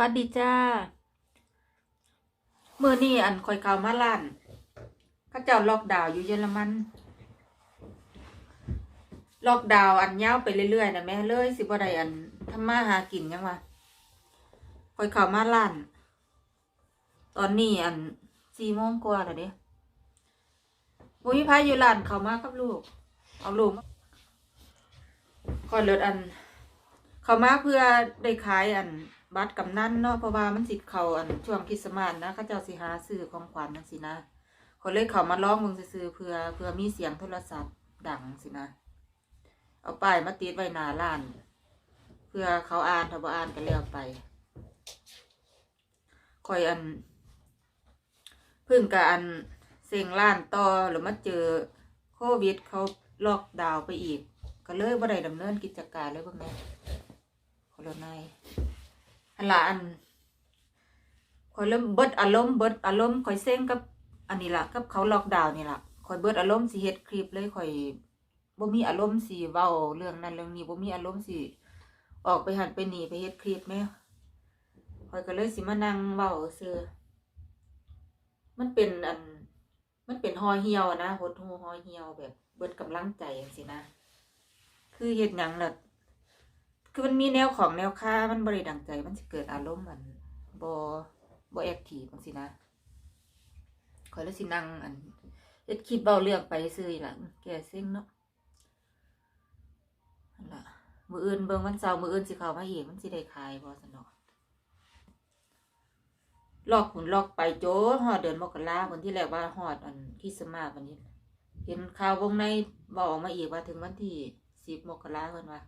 วัสดีจ้าเมื่อนี้อันคอยเกามาล้านเขาเจ้าล็อกดาวอยู่เยอรมันล็อกดาวอันยาวไปเรื่อยๆนะแม่เลยสิบ่ได้อันทำมาหากินยังวะคอยเข่ามาล้านตอนนี้อันสี่โมงกว่าแล้วเด้บุญพายอยู่ร้านเขามากับลูก เอาลูกคอยเลิศอัน เขามาเพื่อได้ขายอัน บัตรกำนันเนาะเพราะว่ามันสิเขาอันช่วงคริสต์มาสนะเขาเจ้าสิหาซื้อของขวัญนั่นสินะคนเลยเขามาร้องมึงซื้อเพื่อเพื่อมีเสียงโทรศัพท์ดังสินะ เอาป้ายมาติดไว้หน้าร้าน เพื่อเขาอ่านถ้าบ่อ่านก็แล้วไปคอยอันพึ่งกับอันเซ็งร้านต่อหรือมาเจอโควิดเขาล็อกดาวน์ไปอีก ก็เลยบ่ได้ดำเนินกิจการเลยเบิ่งแม่คนละนาย อันละอันคอยเริ่มเบิดอารมณ์เบิดอารมณ์คอยเซ็งกับอันนี้ละกับเขาล็อกดาวน์นี่ละคอยเบิดอารมณ์สิเฮ็ดคลิปเลยคอยบ่มีอารมณ์สิเว้าเรื่องนั้นเรื่องนี้บ่มีอารมณ์สิออกไปหันไปหนีไปเฮ็ดคลิปแม่คอยก็เลยสิมานั่งเว้าซื่อมันเป็นอัน มันเป็นหอเหี่ยวนะหดหูหอเหี่ยวแบบ เบิดกำลังใจจังซี่นะ คือเฮ็ดหยังล่ะ คือมันมีแนวของแนวค่ามันบ่ได้ดังใจมันสิเกิดอารมณ์มันบ่บ่แอคทีฟจังซี่นะข่อยเลยสินั่งอันเฮ็ดคลิปเว้าเรื่องไปซื่อนี่ล่ะแกเซ็งเนาะนั่นละมืออื่นเบิ่งวันเสาร์มืออื่นสิเขามาอีกมันสิได้ขายบ่ซั่นเนาะลอกหุ่นลอกไปโจ้ฮอดเดือนมกราวันที่แรกว่าฮอดอันคริสต์มาสวันนี้ เห็นข่าววงในบอกออกมาอีกว่าถึงวันที่สิบมกราเพิ่นว่า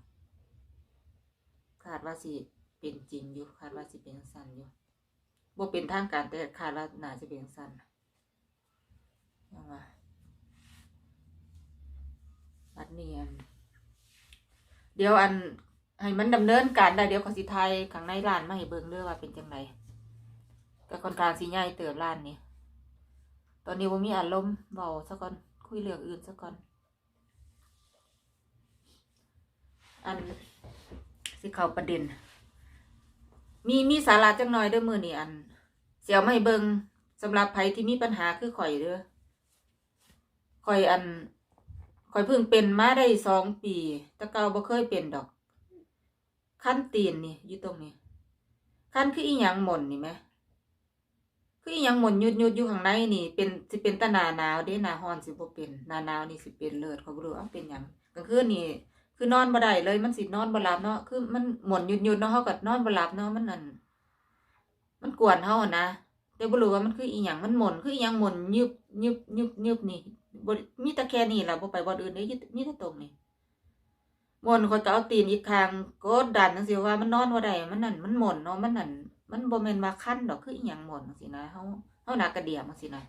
คาดว่าสิเป็นจริงอยู่คาดว่าสิเป็นสั้นอยู่บ่เป็นทางการแต่คาดว่าน่าจะเป็นสั้นยังว่าบัดนี้อันเดี๋ยวอันให้มันดำเนินการได้เดี๋ยวขอสิไทยข้างในร้านมาให้เบิ่งเด้องว่าเป็นจังไดก็ค่อนข้างสิใหญ่เติบร้านนี้ตอนนี้ว่ามีอารมณ์เบาซะก่อนคุยเรื่องอื่นซะก่อนอัน สิเขาประเด็น มีมีสาระจังหน่อยเด้อมือนี่อัน เสียวไม่เบิงสำหรับไผที่มีปัญหาคือข่อยเด้อข่อยอันข่อยเพิ่งเป็นมาได้สองปี แต่เก่าบ่เคยเป็นดอก ขั้นตีนนี่อยู่ตรงนี้ขั้นคืออีหยังหม่นนี่ไหมคืออหยังหมุนยุดยุดอยู่ข้างในนี่ เป็นสิเป็นตาหนาหนาวเด้หนาร้อนสิบ่เป็นหนาหนาวนี่สิเป็นเลือดเขาบ่รู้ว่าเป็นหยังกลางคืนนี่ คือนอนบ่ได้เลยมันสินอนบ่หลับเนาะคือมันหมุนหยุดหยุดเนาะเฮาก็นอนบ่หลับเนาะมันนั่นมันกวนเฮาอะนะแต่บ่รู้ว่ามันคืออีหยังมันหมุนคืออีหยังหมุนยึบยึบยึบยึบนี่บ่มีแต่แค่นี้ล่ะบ่ไปบ่อนอื่นเด้มีแต่ตรงนี้หมุนเขาจะเอาตีนอีกข้างกดดันจังซี่ว่ามันนอนบ่ได้มันนั่นมันหมุนเนาะมันนั่นมันบ่แม่นมาคั้นดอกคืออีหยังหมดจังซี่นะเฮาเฮาหนักกระเดียมจังซี่นะ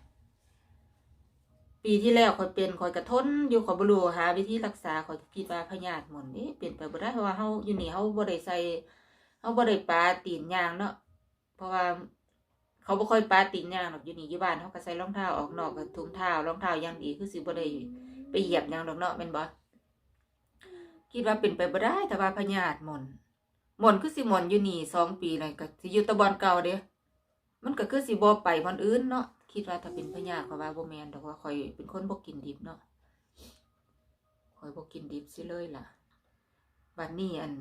ปีที่แล้วข่อยเป็นข่อยกระทนอยู่ขอยบรูหาวิธีรักษาข่อยคิดว่าพยาธิหมดเอ๊ะเป็นไปบ่ได้เพราะว่าเฮาอยู่นี่เฮาบ่ได้ใส่เฮาบ่ได้ปาตีนยางเนาะเพราะว่าเขาบ่ค่อยปลาตีนยางดอกอยู่นี่อยู่บ้านเฮาก็ใส่รองเท้าออกนอกก็ถุงเท้ารองเท้าย่างดีคือสิบ่ได้ไปเหยียบยังดอกเนาะแม่นบ่คิดว่าเป็นไปบ่ได้แต่ว่าพยาธิหมดหมอนคือสิหมอนอยู่นี่สองปีเลยก็สิอยู่ตะบอนเก่าเด้มันก็คือสิบ่ไปบอนอื่นเนาะ คิดว่าถ้าเป็นพญาเขาว่าบ่แมนดอกว่าขอยเป็นคนบ่กินดิบเนาะขอยบ่กินดิบสิเลยล่ะบัดนี้อัน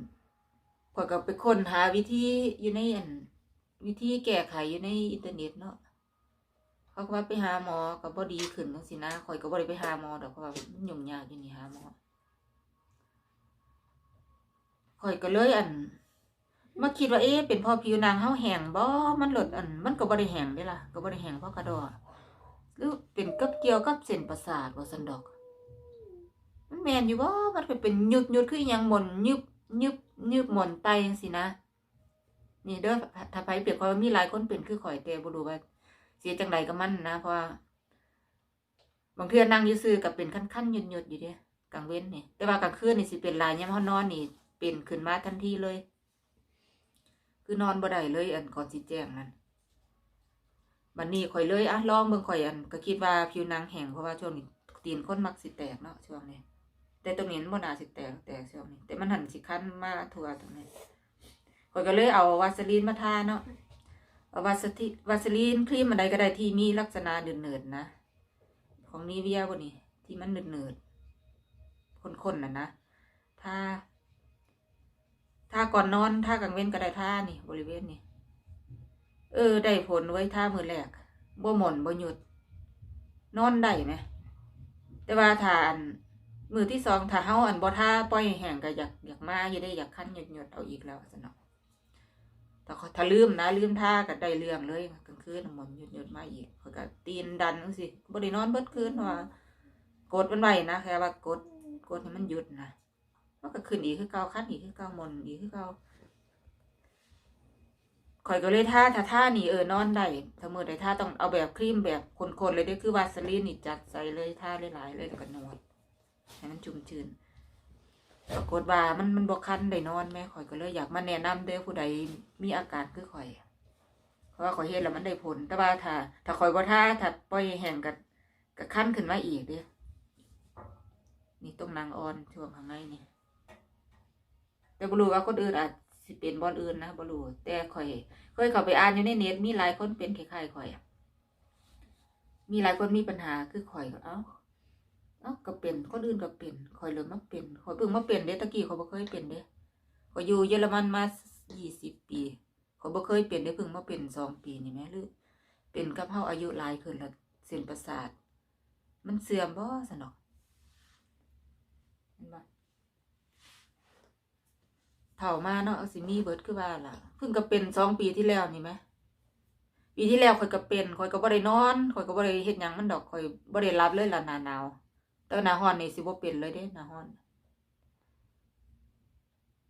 ข่อยก็ไปค้นหาวิธีอยู่ในอัน วิธีแก้ไขอยู่ในอินเทอร์เน็ตเนาะเขาก็ว่าไปหาหมอก็บ่ดีขึ้นจังซี่นะขอยก็บ่ได้ไปหาหมอดอกเพราะว่ามันยุ่งยากอยู่นี่หาหมอขอยก็เลยอัน มาคิดว่าเอ๊ะเป็นเพอผิวนางเฮาแห้งบ่มันหลดอัน มันก็บ่ได้แห้งเด้ล่ะก็บ่ได้แห้งเพราะกระดอหรือเป็นกับเกี่ยวกับเส้นประสาทว่าซั่นดอก มันแม่นอยู่บ่มันก็เป็นยุดยุดคืออหยังหม่นยึบยึบยึบหม่นไตจังซี่นะ นี่เด้อถ้าไผเปรียบว่ามีหลายคนเป็นคือข่อยแต่บ่รู้ว่าเสียจังไดกับมันนะเพราะว่าบางเทื่อนั่งยู่ซื่อก็เป็นคันๆยุดๆอยู่เด้กลางเว้นนี่แต่ว่ากลางคืนนี่สิเป็นลายยามเฮานอนนี่เป็นขึ้นมาทันทีเลย คือนอนบ่ได้เลย อันก่อนสิแจ้งนั่นบันนี้ข่อยเลยอะลองเบิ่งข่อยอัน ก็คิดว่าผิวหนังแห้งเพราะว่าช่วงนี้ตีนค้นมักสิแตกเนาะช่วงนี้ แต่ตรงนี้มันบ่น่าสิแตกแตกช่วงนี้ แต่มันหันสิคันมาทั่วตรงนี้ข่อยก็เลยเอาวาสลีนมาทาเนาะเอาวาสติวาสลีนครีมอะไรก็ได้ที่มีลักษณะเนืดๆนะของนีเวียบ่านี่ที่มันเนืดๆข้นๆน่ะนะทา ทาก่อนนอนทากลางเว้นก็ได้ท่านี่ บริเวณนี่เออ ได้ผลไว้ท่ามือแรกบ่หม่นบ่หยุด นอนได้ไหม แต่ว่าถ้าอันมือที่สองถ้าเฮาอันบ่ท่าปล่อยแห้งก็อยากอยากมาอยู่ได้อยากคั้นหยุดหยุดเอาอีกแล้วสนเนแต่ขอถ้าลืมนะลืมท่าก็ได้เรื่องเลยกลางคืนหมอนหยุดหยุดมาอีกเขาก็ตีนดันจังซี่บ่ได้นอนเบิดคืนว่ากดมันไว้นะแค่ว่ากดกดให้มันหยุดนะ มันก็ขึ้นอีกคือเก่าคั้นอีกคือเก่าหมนอีกคือเก่าข่อยก็เลยท่าถ้าท่านี่เออนอนได้ถ้ามือใดท่าต้องเอาแบบครีมแบบคนๆเลยด้อคือวาสลีนนี่จัดใส่เลยท่าหลายๆเลยแล้วก็นวดให้มันชุ่มชื้นปรากฏว่ามันมันบกคันได้นอนแม่ข่อยก็เลยอยากมาแนะนำเด้อผู้ใดมีอาการคือข่อย เพราะว่าข่อยเห็นแล้วมันได้ผล แต่ว่าถ้า ถ้าข่อยบ่ท่าถ้าปล่อยแห้งกับกับคันขึ้นมาอีกเด้นี่ต้มนางอ่อนช่วงข้างในนี่ แต่บรู้ว่าคนอื่นอาจสิเป็นบอนอื่นนะบรู้แต่ข่อยเคยเข้าไปอ่านอยู่ในเน็ตมีหลายคนเป็นคล้ายๆข่อยมีหลายคนมีปัญหาคือข่อยก็เอ้าเอ้าก็เป็นคนอื่นก็เป็นคอยเริ่มมาเป็นคอยเพิ่งมาเป็นเด้ตะกี้เขาบ่เคยเป็นเด้คอยอยู่เยอรมันมายี่สิบปีเขาบ่เคยเป็นเด้เพิ่งมาเป็นสองปีนี่แหม่หรือเป็นกับเฮาอายุหลายขึ้นแล้วเส้นประสาท มันเสื่อมบ่สนอกเห็นบ่ เฒ่ามาเนาะสิมีเบิร์ดคือว่าล่ะเพิ่งก็เป็นสองปีที่แล้วนี่ไหมปีที่แล้วข่อยก็เป็นข่อยก็บ่ได้นอนข่อยก็บ่ได้เฮ็ดหยังมันดอกข่อยบ่ได้รับเลยล่ะหนาหนาวแต่หนาร้อนนี่สิบ่เป็นเลยเด้หนาร้อน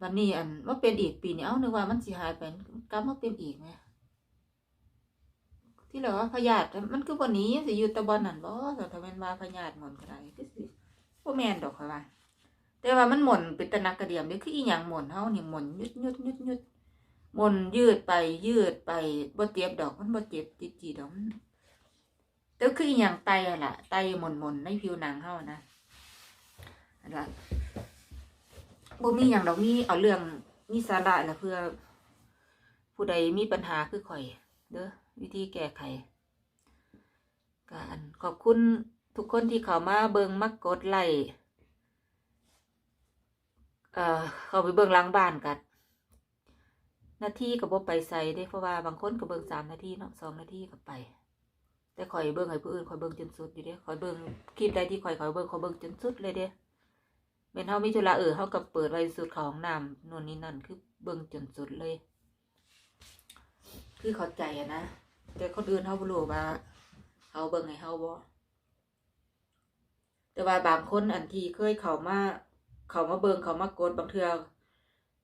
วันนี้อันว่าเป็นอีกปีนี้เอ้านึกว่ามันสิหายไปกลับมาเป็นอีกไหมที่เหลือว่าพยาธิมันคือบ่หนี้สิอยู่ตะบอนนั่นบ่แต่ถ้าแม่นว่าพยาธิหมอนก็ได้คือสิบ่แม่นดอกค่ะว่า แต่ว่ามันหม่นเป็นตะนักกระเดียมเด้คืออีหยังหม่นเฮานี่หม่นยุดยุดยุดยุดหม่นยืดไปยืดไปบ่เจ็บดอกมันบ่เจ็บจิจีดอกแต่คืออีหยังไตอะล่ะไตหม่นหม่นในผิวหนังเฮานะอันละบ่มีหยังดอกมีเอาเรื่องมีสาระละเพื่อ ผู้ใดมีปัญหาคือข่อยเด้อวิธีแก้ไขการขอบคุณทุกคนที่เข้ามาเบิงมากดไลค์ เอ่อเขาไปเบิ่งล้างบ้านกันนาทีก็บ่ไปใส่เด้เพราะว่าบางคนก็เบิ่งสามนาทีเนาะสองนาทีก็ไป แต่ข่อยเบิ่งให้ผู้อื่นข่อยเบิ่งจนสุดอยู่เด้ข่อยเบิ่งคลิปใดที่ข่อยข่อยเบิ่งข่อยเบิ่งจนสุดเลยเด้แม่นเฮามีธุระเออเฮาก็เปิดไว้สุดของน้ำนู่นนี่นั่นคือเบิ่งจนสุดเลย คือเข้าใจอะนะแต่คนอื่นเฮาบ่รู้ว่าเฮาเบิ่งให้เฮาบ่แต่ว่าบางคนอันที่เคยเข้ามา เขามาเบิงเขามากดบางเทือ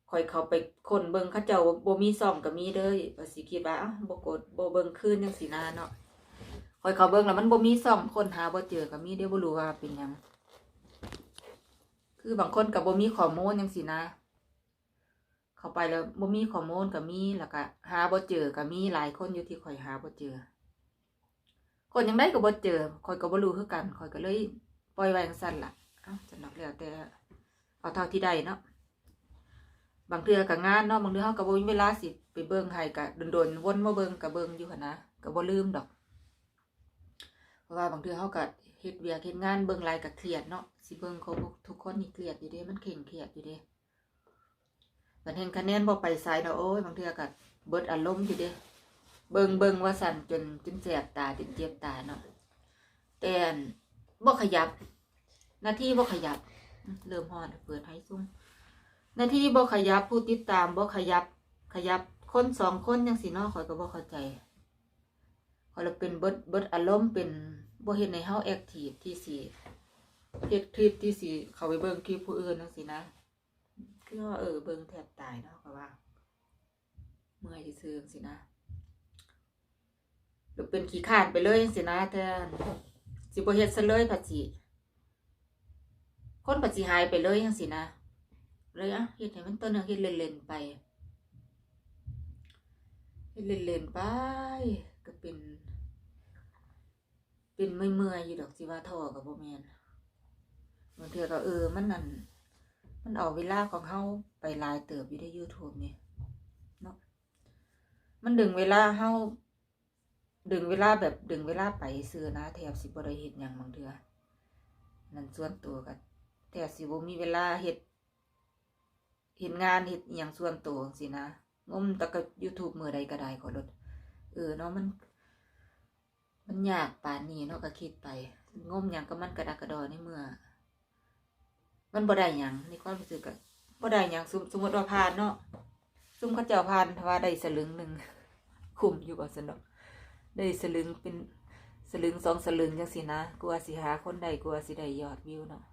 ข่อยเขาไปคนเบิงเขาเจ้าบ่มีซ่อมก็มีเด้อว่าสิคิดว่าอ้าวบ่กดบ่เบิ่งคืนจังซี่นาเนาะคอยเขาเบิงแล้วมันบ่มีซ่อมคนหาบ่เจอก็มีเด้บ่รู้ว่าเป็นยังคือบางคนก็บ่มีข้อมูลจังซี่นะเข้าไปแล้วบ่มีข้อมูลก็มีแล้วก็หาบ่เจอก็มีหลายคนอยู่ที่ข่อยหาบ่เจอคนยังได้ก็บ่เจอข่อยก็บ่รู้คือกันข่อยก็เลยปล่อยไว้จังซั่นล่ะอ้าจะนับแล้วแต่ เอาเท่าที่ได้เนาะบางเทือก็งานเนาะบางเทือเฮาก็บ่มีเวลาสิไปเบิ่งให้ก็โดนๆวนมาเบิ่งก็เบิ่งอยู่หั่นนะก็บ่ลืมดอก เพราะว่าบางเทือเขาก็เฮ็ดเวียกเฮ็ดงานเบิ่งหลายก็เครียดเนาะสิเบิ่งเขาทุกคนนี่เครียดอยู่เด้มันเข่งเครียดอยู่เด้บัดเห็นคะแนนบ่ไปไสเนาะโอ้ยบางเทือก็เบิดอารมณ์อยู่เด้เบิ่งเบิ่งว่าสั่นจนจนแสบตาจนเจ็บตาเนาะแต่บ่ขยับ หน้าที่บ่ขยับ เริ่มฮอดเปิดให้ซุ่มหน้าที่บ่ขยับผู้ติดตามบ่ขยับขยับคนสองคนจังซี่เนาะข้อยก็บ่เข้าใจพอยเราเป็นเบิดเบิดอารมณ์เป็นบ่เฮ็ดในเฮาแอคทีฟที่สิเฮ็ดคลิปที่สิเขาไปเบิ่งคลิปผู้อื่นจังซี่นะคือว่าเออเบิ่งแทบตายเนาะก็ว่า เมื่อยซื่อๆจังซี่นะหรือเป็นขี้ขานไปเลยจังซี่นะแต่สิบ่เฮ็ดซะเลยผัดสิ คนผัดสิหายไปเลยจังซี่นะเลยอะเฮ็ดให้มันตัวหนึงเฮ็ดเล่นๆไปเฮ็ดเล่นๆไป ก็เป็น เป็นเมื่อยๆอยู่ดอกสิว่าทอกับบ่แม่นบางเทื่อก็เออมันนั่นมันเอาเวลาของเฮาไปลายเติบอยู่ใน YouTube นี่มันดึงเวลาเฮาดึงเวลาแบบดึงเวลาไปซื้อนะแทบสิบ่ได้เฮ็ดหยังบางเทื่อนั่นส่วนตัวก็ แทบสิบ่มีเวลาเฮ็ดเฮ็ดงานเฮ็ดอหยังส่วนตัวจังซี่นะงมต่ก็ YouTube มื้อใดก็ได้ขอลดเออเนาะมัน มันยากป่านนี้เนาะก็คิดไป งมหยังก็มันกระดักกระดอในเมื่อ มันบ่ได้หยังในความรู้สึกก็บ่ได้หยังสมสมมติว่าผ่านเนาะซุมเขาเจ้าผ่านถ้าว่าได้สลึงหนึ่งคุมอยู่บ่ซั่นอกได้สลึงเป็นสลึงสองสลึงจังซี่นะกลัวสิหาคนใดกลัวสิได้ยอดวิวเนาะ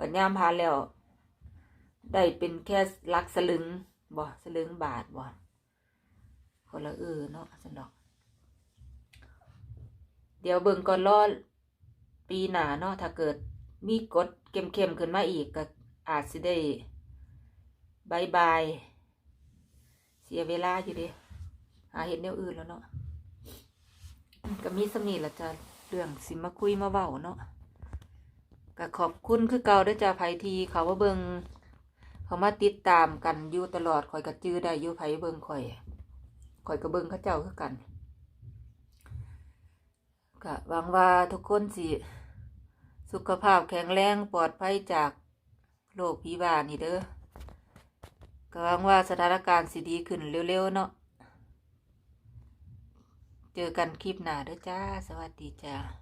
ปัญญามผ่านแล้ว ได้เป็นแค่ลักสลึงบ่สลึงบาทบ่คนละเออเนาะซั่นอกเดี๋ยวเบิ่งก่อนรอปีหน้าเนาะถ้าเกิดมีกฎเข้มๆขึ้นมาอีกก็อาจสิได้บายบายเสียเวลาอยู่ดิหาเห็ดแนวอื่นแล้วเนาะก็มีสมีละจ้ะเรื่องสิมาคุยมาเว้าเนาะ ก็ขอบคุณคือเก่าด้อจ้าไผทีเขาว่าเบิงเขามาติดตามกันอยู่ตลอดข่อยก็จื้อได้อยู่ไผเบิงข่อยข่อยก็เบิงเขาเจ้าคือกันก็หวังว่าทุกคนสิสุขภาพแข็งแรงปลอดภัยจากโรคพิบานี่เด้อก็หวังว่าสถานการณ์สิดีขึ้นเร็วๆเนาะ เจอกันคลิปหน้าเด้อจ้า สวัสดีจ้า